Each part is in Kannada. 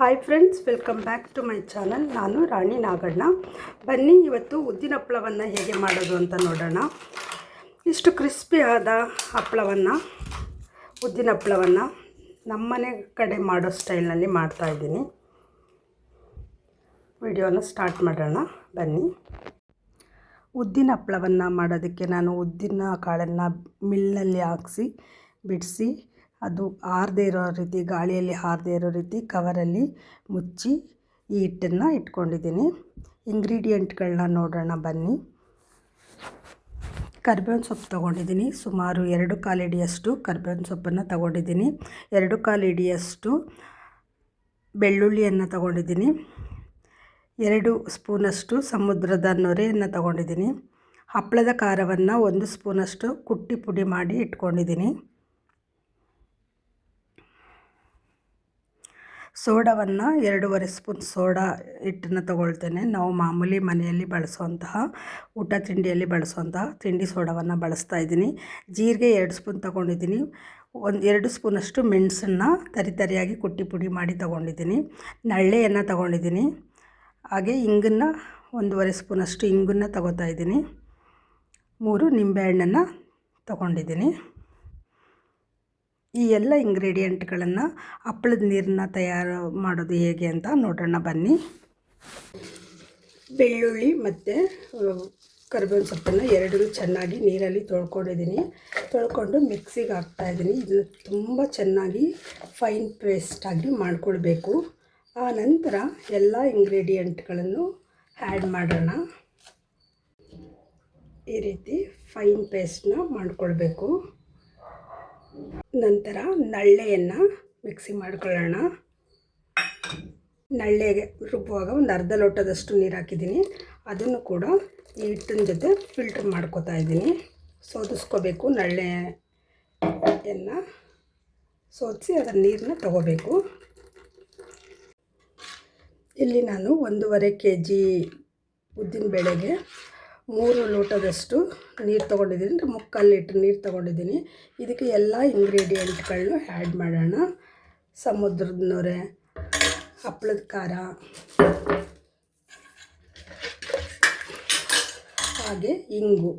Hi friends welcome back to my channel ನಾನು ರಾಣಿ ನಾಗಣ್ಣ. ಬನ್ನಿ, ಇವತ್ತು ಉದ್ದಿನ ಹಪ್ಪಳವನ್ನು ಹೇಗೆ ಮಾಡೋದು ಅಂತ ನೋಡೋಣ. ಇಷ್ಟು ಕ್ರಿಸ್ಪಿ ಆದ ಹಪ್ಪಳವನ್ನು, ಉದ್ದಿನ ಹಪ್ಪಳವನ್ನು ನಮ್ಮನೆ ಕಡೆ ಮಾಡೋ ಸ್ಟೈಲ್ನಲ್ಲಿ ಮಾಡ್ತಾಯಿದ್ದೀನಿ ವಿಡಿಯೋನ ಸ್ಟಾರ್ಟ್ ಮಾಡೋಣ. ಬನ್ನಿ. ಉದ್ದಿನ ಹಪ್ಪಳವನ್ನು ಮಾಡೋದಕ್ಕೆ ನಾನು ಉದ್ದಿನ ಕಾಳನ್ನು ಮಿಲ್ನಲ್ಲಿ ಹಾಕ್ಸಿ, ಬಿಡಿಸಿ ಅದು ಆರದೇ ಇರೋ ರೀತಿ, ಗಾಳಿಯಲ್ಲಿ ಹಾರದೇ ಇರೋ ರೀತಿ ಕವರಲ್ಲಿ ಮುಚ್ಚಿ ಈ ಹಿಟ್ಟನ್ನು ಇಟ್ಕೊಂಡಿದ್ದೀನಿ. ಇಂಗ್ರೀಡಿಯೆಂಟ್ಗಳನ್ನ ನೋಡೋಣ ಬನ್ನಿ. ಕರ್ಬೇವಿನ ಸೊಪ್ಪು ತೊಗೊಂಡಿದ್ದೀನಿ. ಸುಮಾರು ಎರಡು ಕಾಲು ಹಿಡಿಯಷ್ಟು ಕರ್ಬೇವಿನ ಸೊಪ್ಪನ್ನು ತೊಗೊಂಡಿದ್ದೀನಿ. ಎರಡು ಕಾಲು ಇಡಿಯಷ್ಟು ಬೆಳ್ಳುಳ್ಳಿಯನ್ನು ತೊಗೊಂಡಿದ್ದೀನಿ. ಎರಡು ಸ್ಪೂನಷ್ಟು ಸಮುದ್ರದ ನೊರೆಯನ್ನು ತೊಗೊಂಡಿದ್ದೀನಿ. ಹಪ್ಪಳದ ಖಾರವನ್ನು ಒಂದು ಸ್ಪೂನಷ್ಟು ಕುಟ್ಟಿ ಪುಡಿ ಮಾಡಿ ಇಟ್ಕೊಂಡಿದ್ದೀನಿ. ಸೋಡಾವನ್ನು ಎರಡೂವರೆ ಸ್ಪೂನ್ ಸೋಡಾ ಹಿಟ್ಟನ್ನು ತೊಗೊಳ್ತೇನೆ. ನಾವು ಮಾಮೂಲಿ ಮನೆಯಲ್ಲಿ ಬಳಸುವಂತಹ, ಊಟ ತಿಂಡಿಯಲ್ಲಿ ಬಳಸುವಂತಹ ತಿಂಡಿ ಸೋಡಾವನ್ನು ಬಳಸ್ತಾ ಇದ್ದೀನಿ. ಜೀರಿಗೆ ಎರಡು ಸ್ಪೂನ್ ತೊಗೊಂಡಿದ್ದೀನಿ. ಒಂದು, ಎರಡು ಸ್ಪೂನಷ್ಟು ಮೆಣಸನ್ನು ತರಿ ತರಿಯಾಗಿ ಕುಟ್ಟಿ ಪುಡಿ ಮಾಡಿ ತೊಗೊಂಡಿದ್ದೀನಿ. ನಳ್ಳೆಯನ್ನು ತೊಗೊಂಡಿದ್ದೀನಿ. ಹಾಗೆ ಇಂಗನ್ನು ಒಂದೂವರೆ ಸ್ಪೂನಷ್ಟು ಇಂಗನ್ನು ತೊಗೋತಾ ಇದ್ದೀನಿ. ಮೂರು ನಿಂಬೆಹಣ್ಣನ್ನು ತೊಗೊಂಡಿದ್ದೀನಿ. ಈ ಎಲ್ಲ ಇಂಗ್ರೀಡಿಯೆಂಟ್ಗಳನ್ನು ಹಪ್ಪಳದ ನೀರನ್ನ ತಯಾರು ಮಾಡೋದು ಹೇಗೆ ಅಂತ ನೋಡೋಣ ಬನ್ನಿ. ಬೆಳ್ಳುಳ್ಳಿ ಮತ್ತು ಕರಿಬೇವಿನ ಸೊಪ್ಪನ್ನು ಎರಡೂ ಚೆನ್ನಾಗಿ ನೀರಲ್ಲಿ ತೊಳ್ಕೊಂಡಿದ್ದೀನಿ. ತೊಳ್ಕೊಂಡು ಮಿಕ್ಸಿಗೆ ಹಾಕ್ತಾಯಿದ್ದೀನಿ ಇದನ್ನು ತುಂಬ ಚೆನ್ನಾಗಿ ಫೈನ್ ಪೇಸ್ಟಾಗಿ ಮಾಡಿಕೊಳ್ಬೇಕು. ಆ ನಂತರ ಎಲ್ಲ ಇಂಗ್ರೀಡಿಯೆಂಟ್ಗಳನ್ನು ಆ್ಯಡ್ ಮಾಡೋಣ. ಈ ರೀತಿ ಫೈನ್ ಪೇಸ್ಟನ್ನ ಮಾಡ್ಕೊಳ್ಬೇಕು. ನಂತರ ನಳ್ಳೆಯನ್ನು ಮಿಕ್ಸಿ ಮಾಡ್ಕೊಳ್ಳೋಣ. ನಳ್ಳೆಗೆ ರುಬ್ಬುವಾಗ ಒಂದು ಅರ್ಧ ಲೋಟದಷ್ಟು ನೀರು ಹಾಕಿದ್ದೀನಿ. ಅದನ್ನು ಕೂಡ ಈ ಹಿಟ್ಟಿನ ಜೊತೆ ಫಿಲ್ಟ್ರ್ ಮಾಡ್ಕೋತಾ ಇದ್ದೀನಿ. ಸೋದಿಸ್ಕೋಬೇಕು ನಳ್ಳೆಯನ್ನು. ಸೋದಿಸಿ ಅದರ ನೀರನ್ನ ತಗೋಬೇಕು. ಇಲ್ಲಿ ನಾನು ಒಂದೂವರೆ ಕೆ ಜಿ ಉದ್ದಿನಬೇಳೆಗೆ ಮೂರು ಲೋಟದಷ್ಟು ನೀರು ತೊಗೊಂಡಿದ್ದೀನಿ. ಅಂದರೆ ಮುಕ್ಕಾಲು ಲೀಟ್ರ್ ನೀರು ತೊಗೊಂಡಿದ್ದೀನಿ. ಇದಕ್ಕೆ ಎಲ್ಲ ಇಂಗ್ರೀಡಿಯೆಂಟ್ಗಳನ್ನೂ ಆ್ಯಡ್ ಮಾಡೋಣ. ಸಮುದ್ರದ ನೊರೆ ಹಪ್ಪಳದ ಖಾರ, ಹಾಗೆ ಇಂಗು.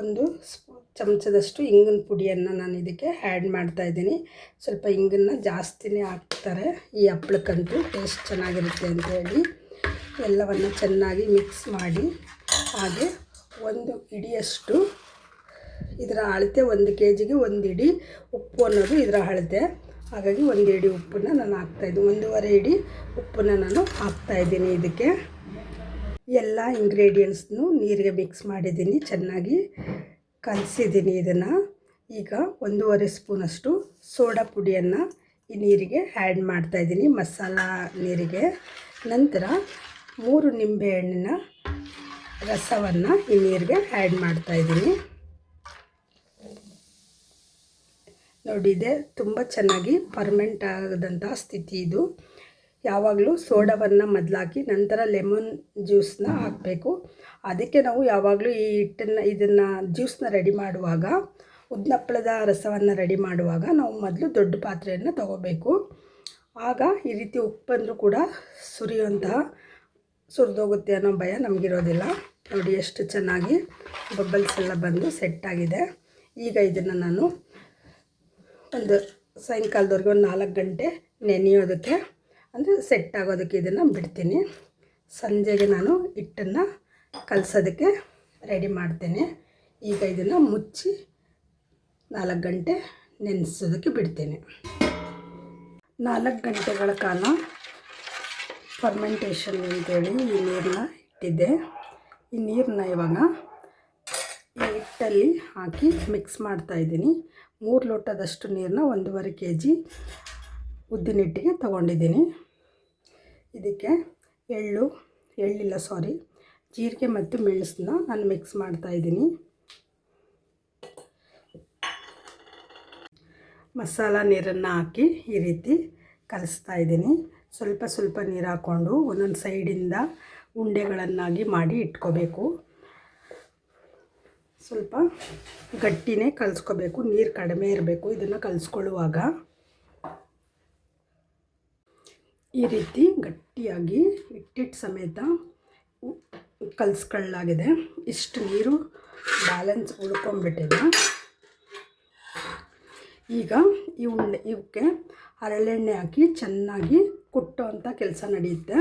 ಒಂದು ಚಮಚದಷ್ಟು ಇಂಗಿನ ಪುಡಿಯನ್ನು ನಾನು ಇದಕ್ಕೆ ಆ್ಯಡ್ ಮಾಡ್ತಾಯಿದ್ದೀನಿ ಸ್ವಲ್ಪ ಇಂಗನ್ನು ಜಾಸ್ತಿನೇ ಹಾಕ್ತಾರೆ. ಈ ಹಪ್ಪಳಕ್ಕಂತೂ ಟೇಸ್ಟ್ ಚೆನ್ನಾಗಿರುತ್ತೆ ಅಂತ ಹೇಳಿ ಎಲ್ಲವನ್ನು ಚೆನ್ನಾಗಿ ಮಿಕ್ಸ್ ಮಾಡಿ ಹಾಗೆ ಒಂದು ಇಡಿಯಷ್ಟು ಇದರ ಅಳತೆ ಒಂದು ಕೆ ಜಿಗೆ ಒಂದು ಇಡಿ ಉಪ್ಪು ಅನ್ನೋದು ಇದರ ಅಳತೆ. ಹಾಗಾಗಿ ಒಂದು ಇಡಿ ಉಪ್ಪನ್ನು ನಾನು ಹಾಕ್ತಾಯಿದ್ದೀನಿ ಒಂದೂವರೆ ಇಡಿ ಉಪ್ಪನ್ನು ನಾನು ಹಾಕ್ತಾಯಿದ್ದೀನಿ ಇದಕ್ಕೆ. ಎಲ್ಲ ಇಂಗ್ರೀಡಿಯೆಂಟ್ಸ್ನು ನೀರಿಗೆ ಮಿಕ್ಸ್ ಮಾಡಿದ್ದೀನಿ. ಚೆನ್ನಾಗಿ ಕಲಸಿದ್ದೀನಿ ಇದನ್ನು. ಈಗ ಒಂದೂವರೆ ಸ್ಪೂನಷ್ಟು ಸೋಡಾ ಪುಡಿಯನ್ನು ಈ ನೀರಿಗೆ ಆ್ಯಡ್ ಮಾಡ್ತಾಯಿದ್ದೀನಿ ಮಸಾಲ ನೀರಿಗೆ. ನಂತರ ಮೂರು ನಿಂಬೆಹಣ್ಣಿನ ರಸವನ್ನು ಈ ನೀರಿಗೆ ಆ್ಯಡ್ ಮಾಡ್ತಾಯಿದ್ದೀನಿ ನೋಡಿ, ಇದೆ ತುಂಬ ಚೆನ್ನಾಗಿ ಪರ್ಮೆಂಟ್ ಆಗದಂಥ ಸ್ಥಿತಿ ಇದು. ಯಾವಾಗಲೂ ಸೋಡಾವನ್ನು ಮೊದಲಾಕಿ ನಂತರ ಲೆಮನ್ ಜ್ಯೂಸನ್ನ ಹಾಕಬೇಕು. ಅದಕ್ಕೆ ನಾವು ಯಾವಾಗಲೂ ಈ ಹಿಟ್ಟನ್ನು, ಇದನ್ನು ಜ್ಯೂಸನ್ನ ರೆಡಿ ಮಾಡುವಾಗ, ಉದ್ನಪ್ಪಳದ ರಸವನ್ನು ರೆಡಿ ಮಾಡುವಾಗ ನಾವು ಮೊದಲು ದೊಡ್ಡ ಪಾತ್ರೆಯನ್ನು ತಗೋಬೇಕು. ಆಗ ಈ ರೀತಿ ಉಪ್ಪಂದರೂ ಕೂಡ ಸುರಿಯುವಂತಹ ಸುರಿದೋಗುತ್ತೆ ಅನ್ನೋ ಭಯ ನಮಗಿರೋದಿಲ್ಲ. ನೋಡಿ ಎಷ್ಟು ಚೆನ್ನಾಗಿ ಬಬ್ಬಲ್ಸ್ ಎಲ್ಲ ಬಂದು ಸೆಟ್ ಆಗಿದೆ. ಈಗ ಇದನ್ನು ನಾನು ಒಂದು ಸಾಯಂಕಾಲದವರೆಗೆ ಒಂದು ನಾಲ್ಕು ಗಂಟೆ ನೆನೆಯೋದಕ್ಕೆ, ಅಂದರೆ ಸೆಟ್ ಆಗೋದಕ್ಕೆ ಇದನ್ನು ಬಿಡ್ತೀನಿ. ಸಂಜೆಗೆ ನಾನು ಹಿಟ್ಟನ್ನು ಕಲಸೋದಕ್ಕೆ ರೆಡಿ ಮಾಡ್ತೇನೆ. ಈಗ ಇದನ್ನು ಮುಚ್ಚಿ ನಾಲ್ಕು ಗಂಟೆ ನೆನೆಸೋದಕ್ಕೆ ಬಿಡ್ತೇನೆ. ನಾಲ್ಕು ಗಂಟೆಗಳ ಕಾಲ ಫರ್ಮೆಂಟೇಷನ್ ಅಂತೇಳಿ ಈ ನೀರನ್ನ ಇಟ್ಟಿದ್ದೆ. ಈ ನೀರನ್ನ ಇವಾಗ ಈ ಹಿಟ್ಟಲ್ಲಿ ಹಾಕಿ ಮಿಕ್ಸ್ ಮಾಡ್ತಾಯಿದ್ದೀನಿ ಮೂರು ಲೋಟದಷ್ಟು ನೀರನ್ನ ಒಂದೂವರೆ ಕೆ ಜಿ ಉದ್ದಿನ ಹಿಟ್ಟಿಗೆ ತೊಗೊಂಡಿದ್ದೀನಿ. ಇದಕ್ಕೆ ಎಳ್ಳು, ಎಳ್ಳಿಲ್ಲ ಸಾರಿ ಜೀರಿಗೆ ಮತ್ತು ಮೆಣಸನ್ನ ನಾನು ಮಿಕ್ಸ್ ಮಾಡ್ತಾಯಿದ್ದೀನಿ ಮಸಾಲ ನೀರನ್ನು ಹಾಕಿ ಈ ರೀತಿ ಕಲಿಸ್ತಾ ಇದ್ದೀನಿ. ಸ್ವಲ್ಪ ಸ್ವಲ್ಪ ನೀರು ಹಾಕ್ಕೊಂಡು ಒಂದೊಂದು ಸೈಡಿಂದ ಉಂಡೆಗಳನ್ನಾಗಿ ಮಾಡಿ ಇಟ್ಕೋಬೇಕು. ಸ್ವಲ್ಪ ಗಟ್ಟಿನೇ ಕಲಿಸ್ಕೋಬೇಕು. ನೀರು ಕಡಿಮೆ ಇರಬೇಕು ಇದನ್ನು ಕಲಿಸ್ಕೊಳ್ಳುವಾಗ. ಈ ರೀತಿ ಗಟ್ಟಿಯಾಗಿ ಹಿಟ್ಟಿಟ್ಟು ಸಮೇತ ಕಲ್ಸ್ಕೊಳ್ಳಾಗಿದೆ. ಇಷ್ಟು ನೀರು ಬ್ಯಾಲೆನ್ಸ್ ಉಳ್ಕೊಂಬಿಟ್ಟಿದೆ ಈಗ ಈ ಉಂಡೆ, ಇವಕ್ಕೆ ಹರಳೆಣ್ಣೆ ಹಾಕಿ ಚೆನ್ನಾಗಿ ಕುಟ್ಟೋ ಅಂಥ ಕೆಲಸ ನಡೆಯುತ್ತೆ.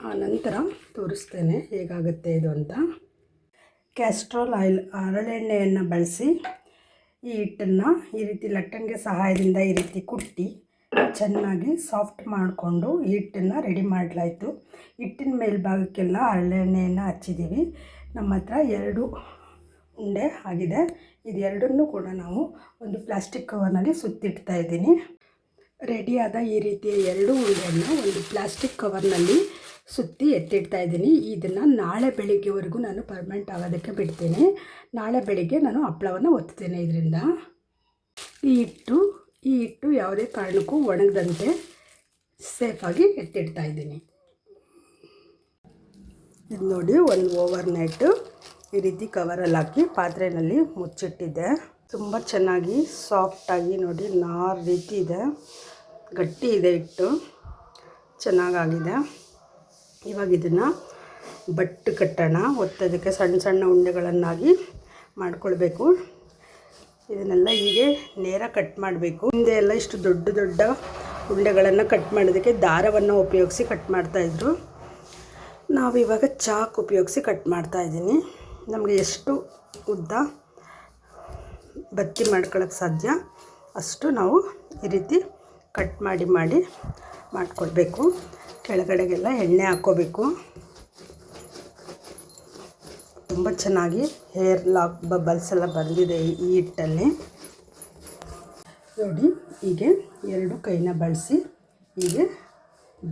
ಆ ನಂತರ ತೋರಿಸ್ತೇನೆ ಹೇಗಾಗುತ್ತೆ ಇದು ಅಂತ. ಕ್ಯಾಸ್ಟ್ರೋಲ್ ಆಯಿಲ್ ಹರಳೆಣ್ಣೆಯನ್ನು ಬಳಸಿ ಈ ಹಿಟ್ಟನ್ನು ಈ ರೀತಿ ಲಟ್ಟಣಿಗೆ ಸಹಾಯದಿಂದ ಈ ರೀತಿ ಕುಟ್ಟಿ ಚೆನ್ನಾಗಿ ಸಾಫ್ಟ್ ಮಾಡಿಕೊಂಡು ಹಿಟ್ಟನ್ನು ರೆಡಿ ಮಾಡಲಾಯಿತು. ಹಿಟ್ಟಿನ ಮೇಲ್ಭಾಗಕ್ಕೆಲ್ಲ ಹರಳೆಣ್ಣೆಯನ್ನು ಹಚ್ಚಿದ್ದೀವಿ. ನಮ್ಮ ಹತ್ರ ಎರಡು ಉಂಡೆ ಆಗಿದೆ. ಇದೆರಡನ್ನೂ ಕೂಡ ನಾವು ಒಂದು ಪ್ಲಾಸ್ಟಿಕ್ ಕವರ್ನಲ್ಲಿ ಸುತ್ತಿಡ್ತಾ ಇದ್ದೀನಿ. ರೆಡಿಯಾದ ಈ ರೀತಿಯ ಎರಡು ಉಂಡೆಯನ್ನು ಒಂದು ಪ್ಲಾಸ್ಟಿಕ್ ಕವರ್ನಲ್ಲಿ ಸುತ್ತಿ ಎತ್ತಿಡ್ತಾ ಇದ್ದೀನಿ. ಇದನ್ನು ನಾಳೆ ಬೆಳಿಗ್ಗೆವರೆಗೂ ನಾನು ಪರ್ಮನೆಂಟ್ ಆಗೋದಕ್ಕೆ ಬಿಡ್ತೀನಿ. ನಾಳೆ ಬೆಳಿಗ್ಗೆ ನಾನು ಹಪ್ಪಳವನ್ನು ಒತ್ತುತ್ತೇನೆ ಇದರಿಂದ. ಈ ಹಿಟ್ಟು ಈ ಹಿಟ್ಟು ಯಾವುದೇ ಕಾರಣಕ್ಕೂ ಒಣಗದಂತೆ ಸೇಫಾಗಿ ಎತ್ತಿಡ್ತಾ ಇದ್ದೀನಿ. ಇದು ನೋಡಿ, ಒಂದು ಓವರ್ ನೈಟು ಈ ರೀತಿ ಕವರಲ್ಲಿ ಹಾಕಿ ಪಾತ್ರೆಯಲ್ಲಿ ಮುಚ್ಚಿಟ್ಟಿದ್ದೆ. ತುಂಬ ಚೆನ್ನಾಗಿ ಸಾಫ್ಟಾಗಿ ನೋಡಿ, ನಾರು ರೀತಿ ಇದೆ. ಗಟ್ಟಿ ಇದೆ ಹಿಟ್ಟು. ಚೆನ್ನಾಗಾಗಿದೆ. ಇವಾಗ ಇದನ್ನು ಬಟ್ಟು ಕಟ್ಟೋಣ. ಒತ್ತೋದಕ್ಕೆ ಸಣ್ಣ ಸಣ್ಣ ಉಂಡೆಗಳನ್ನಾಗಿ ಮಾಡಿಕೊಳ್ಬೇಕು. ಇದನ್ನೆಲ್ಲ ಹೀಗೆ ನೇರ ಕಟ್ ಮಾಡಬೇಕು. ಹಿಂದೆ ಎಲ್ಲ ಇಷ್ಟು ದೊಡ್ಡ ದೊಡ್ಡ ಉಂಡೆಗಳನ್ನು ಕಟ್ ಮಾಡೋದಕ್ಕೆ ದಾರವನ್ನು ಉಪಯೋಗಿಸಿ ಕಟ್ ಮಾಡ್ತಾಯಿದ್ರು ಇವಾಗ ಚಾಕ್ ಉಪಯೋಗಿಸಿ ಕಟ್ ಮಾಡ್ತಾಯಿದ್ದೀನಿ ನಮಗೆ ಎಷ್ಟು ಉದ್ದ ಬತ್ತಿ ಮಾಡ್ಕೊಳ್ಳೋಕ್ಕೆ ಸಾಧ್ಯ? ಅಷ್ಟು ನಾವು ಈ ರೀತಿ ಕಟ್ ಮಾಡಿ ಮಾಡಿ ಮಾಡಿಕೊಡ್ಬೇಕು ಕೆಳಗಡೆಗೆಲ್ಲ ಎಣ್ಣೆ ಹಾಕ್ಕೋಬೇಕು ತುಂಬ ಚೆನ್ನಾಗಿ ಹೇರ್ ಲಾಕ್ ಬಬಲ್ಸ್ ಎಲ್ಲ ಬಂದಿದೆ ಈ ಹಿಟ್ಟಲ್ಲಿ. ನೋಡಿ, ಹೀಗೆ ಎರಡು ಕೈನ ಬಳಸಿ ಹೀಗೆ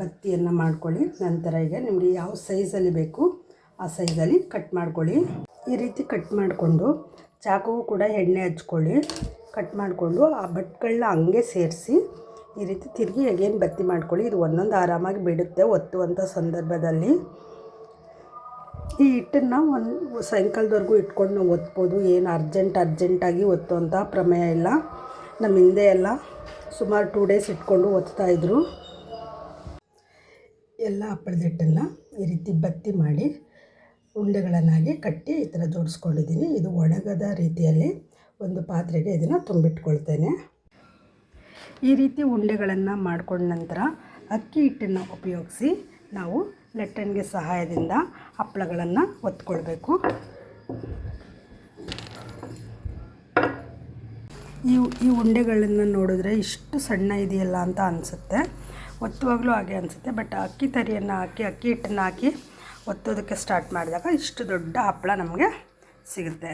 ಬತ್ತಿಯನ್ನು ಮಾಡ್ಕೊಳ್ಳಿ. ನಂತರ ಈಗ ನಿಮಗೆ ಯಾವ ಸೈಜಲ್ಲಿ ಬೇಕು, ಆ ಸೈಜಲ್ಲಿ ಕಟ್ ಮಾಡ್ಕೊಳ್ಳಿ. ಈ ರೀತಿ ಕಟ್ ಮಾಡಿಕೊಂಡು ಚಾಕು ಕೂಡ ಎಣ್ಣೆ ಹಚ್ಕೊಳ್ಳಿ ಕಟ್ ಮಾಡಿಕೊಂಡು ಆ ಬಟ್ಗಳನ್ನ ಹಂಗೆ ಸೇರಿಸಿ ಈ ರೀತಿ ತಿರುಗಿ ಅಗೇನು ಬತ್ತಿ ಮಾಡ್ಕೊಳ್ಳಿ. ಇದು ಒಂದೊಂದು ಆರಾಮಾಗಿ ಬಿಡುತ್ತೆ ಒತ್ತುವಂಥ ಸಂದರ್ಭದಲ್ಲಿ. ಈ ಹಿಟ್ಟನ್ನು ಒಂದು ಸಾಯಂಕಾಲದವರೆಗೂ ಇಟ್ಕೊಂಡು ನಾವು ಒತ್ಬೋದು. ಏನು ಅರ್ಜೆಂಟ್, ಅರ್ಜೆಂಟಾಗಿ ಒತ್ತುವಂಥ ಪ್ರಮೇಯ ಇಲ್ಲ. ನಮ್ಮ ಹಿಂದೆ ಎಲ್ಲ ಸುಮಾರು ಟೂ ಡೇಸ್ ಇಟ್ಕೊಂಡು ಒತ್ತಾಯಿದ್ರು ಎಲ್ಲ ಹಪ್ಪಳದ ಹಿಟ್ಟನ್ನು ಈ ರೀತಿ ಬತ್ತಿ ಮಾಡಿ ಉಂಡೆಗಳನ್ನಾಗಿ ಕಟ್ಟಿ ಈ ಥರ ಜೋಡಿಸ್ಕೊಂಡಿದ್ದೀನಿ. ಇದು ಒಣಗದ ರೀತಿಯಲ್ಲಿ ಒಂದು ಪಾತ್ರೆಗೆ ಇದನ್ನು ತುಂಬಿಟ್ಕೊಳ್ತೇನೆ. ಈ ರೀತಿ ಉಂಡೆಗಳನ್ನು ಮಾಡ್ಕೊಂಡ ನಂತರ ಅಕ್ಕಿ ಹಿಟ್ಟನ್ನು ಉಪಯೋಗಿಸಿ ನಾವು ಲಟ್ಟಣಿಗೆ ಸಹಾಯದಿಂದ ಹಪ್ಪಳಗಳನ್ನು ಒತ್ಕೊಳ್ಬೇಕು. ಈ ಈ ಉಂಡೆಗಳನ್ನು ನೋಡಿದ್ರೆ ಇಷ್ಟು ಸಣ್ಣ ಇದೆಯಲ್ಲ ಅಂತ ಅನಿಸುತ್ತೆ. ಒತ್ತುವಾಗಲೂ ಹಾಗೆ ಅನಿಸುತ್ತೆ. ಬಟ್ ಅಕ್ಕಿ ತರಿಯನ್ನು ಹಾಕಿ, ಅಕ್ಕಿ ಹಿಟ್ಟನ್ನು ಹಾಕಿ ಒತ್ತೋದಕ್ಕೆ ಸ್ಟಾರ್ಟ್ ಮಾಡಿದಾಗ ಇಷ್ಟು ದೊಡ್ಡ ಹಪ್ಪಳ ನಮಗೆ ಸಿಗುತ್ತೆ.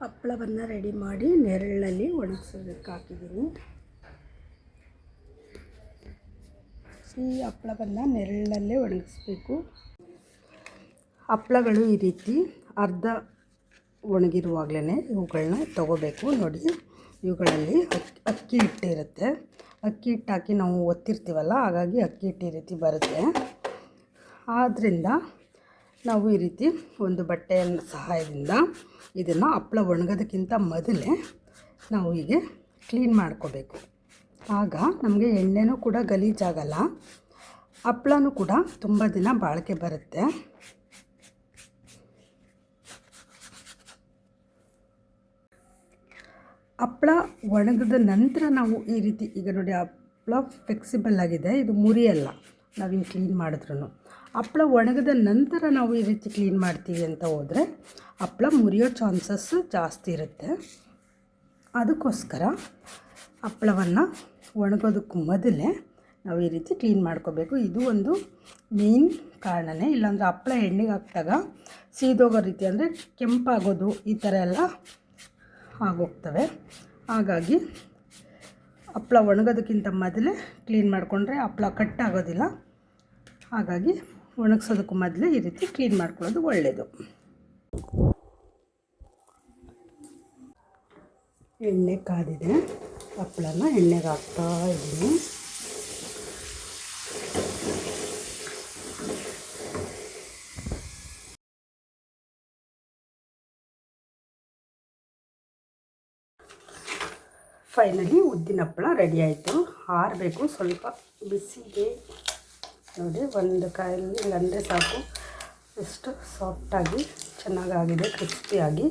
ಹಪ್ಪಳವನ್ನು ರೆಡಿ ಮಾಡಿ ನೆರಳಲ್ಲಿ ಒಣಗಿಸೋದಕ್ಕೆ ಹಾಕಿದ್ದೀನಿ. ಈ ಹಪ್ಪಳವನ್ನು ನೆರಳಲ್ಲೇ ಒಣಗಿಸ್ಬೇಕು. ಹಪ್ಪಳಗಳು ಈ ರೀತಿ ಅರ್ಧ ಒಣಗಿರುವಾಗಲೇ ಇವುಗಳನ್ನ ತಗೋಬೇಕು. ನೋಡಿ, ಇವುಗಳಲ್ಲಿ ಅಕ್ಕಿ ಅಕ್ಕಿ ಹಿಟ್ಟು ಇರುತ್ತೆ ಅಕ್ಕಿ ಹಿಟ್ಟು ಹಾಕಿ ನಾವು ಒತ್ತಿರ್ತೀವಲ್ಲ, ಹಾಗಾಗಿ ಅಕ್ಕಿ ಹಿಟ್ಟು ಈ ರೀತಿ ಬರುತ್ತೆ. ಆದ್ದರಿಂದ ನಾವು ಈ ರೀತಿ ಒಂದು ಬಟ್ಟೆಯ ಸಹಾಯದಿಂದ ಇದನ್ನು ಹಪ್ಪಳ ಒಣಗೋದಕ್ಕಿಂತ ಮೊದಲೇ ನಾವು ಹೀಗೆ ಕ್ಲೀನ್ ಮಾಡ್ಕೋಬೇಕು. ಆಗ ನಮಗೆ ಎಣ್ಣೆನೂ ಕೂಡ ಗಲೀಜಾಗಲ್ಲ. ಹಪ್ಪಳನೂ ಕೂಡ ತುಂಬ ದಿನ ಬಾಳಿಕೆ ಬರುತ್ತೆ. ಹಪ್ಪಳ ಒಣಗಿದ ನಂತರ ನಾವು ಈ ರೀತಿ ಈಗ ನೋಡಿ ಹಪ್ಪಳ ಫ್ಲೆಕ್ಸಿಬಲ್ ಆಗಿದೆ. ಇದು ಮುರಿಯಲ್ಲ ನಾವು ಹಿಂಗೆ ಕ್ಲೀನ್ ಮಾಡಿದ್ರು ಹಪ್ಪಳ ಒಣಗಿದ ನಂತರ ನಾವು ಈ ರೀತಿ ಕ್ಲೀನ್ ಮಾಡ್ತೀವಿ ಅಂತ ಹೋದರೆ ಹಪ್ಪಳ ಮುರಿಯೋ ಚಾನ್ಸಸ್ ಜಾಸ್ತಿ ಇರುತ್ತೆ. ಅದಕ್ಕೋಸ್ಕರ ಹಪ್ಪಳವನ್ನು ಒಣಗೋದಕ್ಕೆ ಮೊದಲೇ ನಾವು ಈ ರೀತಿ ಕ್ಲೀನ್ ಮಾಡ್ಕೋಬೇಕು. ಇದು ಒಂದು ಮೇನ್ ಕಾರಣನೇ. ಇಲ್ಲಾಂದರೆ ಹಪ್ಪಳ ಎಣ್ಣೆಗೆ ಹಾಕಿದಾಗ ಸೀದೋಗೋ ರೀತಿ ಅಂದರೆ ಕೆಂಪಾಗೋದು ಈ ಥರ ಎಲ್ಲ ಆಗೋಗ್ತವೆ. ಹಾಗಾಗಿ ಹಪ್ಪಳ ಒಣಗೋದಕ್ಕಿಂತ ಮೊದಲೇ ಕ್ಲೀನ್ ಮಾಡಿಕೊಂಡ್ರೆ ಹಪ್ಪಳ ಕಟ್ಟಾಗೋದಿಲ್ಲ ಹಾಗಾಗಿ ಒಣಗಿಸೋದಕ್ಕೂ ಮೊದಲೇ ಈ ರೀತಿ ಕ್ಲೀನ್ ಮಾಡ್ಕೊಳ್ಳೋದು ಒಳ್ಳೆಯದು ಎಣ್ಣೆ ಕಾದಿದೆ. ಹಪ್ಪಳನ ಎಣ್ಣೆಗೆ ಹಾಕ್ತಾ ಇದ್ದೀನಿ. ಫೈನಲಿ ಉದ್ದಿನ ಹಪ್ಪಳ ರೆಡಿ ಆಯಿತು. ಆರಬೇಕು, ಸ್ವಲ್ಪ ಬಿಸಿಗೆ ನೋಡಿ, ಒಂದು ಕಾಯಲ್ಲಿ ಇಲ್ಲಾಂದರೆ ಸಾಕು. ಎಷ್ಟು ಸಾಫ್ಟಾಗಿ ಚೆನ್ನಾಗಾಗಿದೆ ಕ್ರಿಸ್ಪಿಯಾಗಿ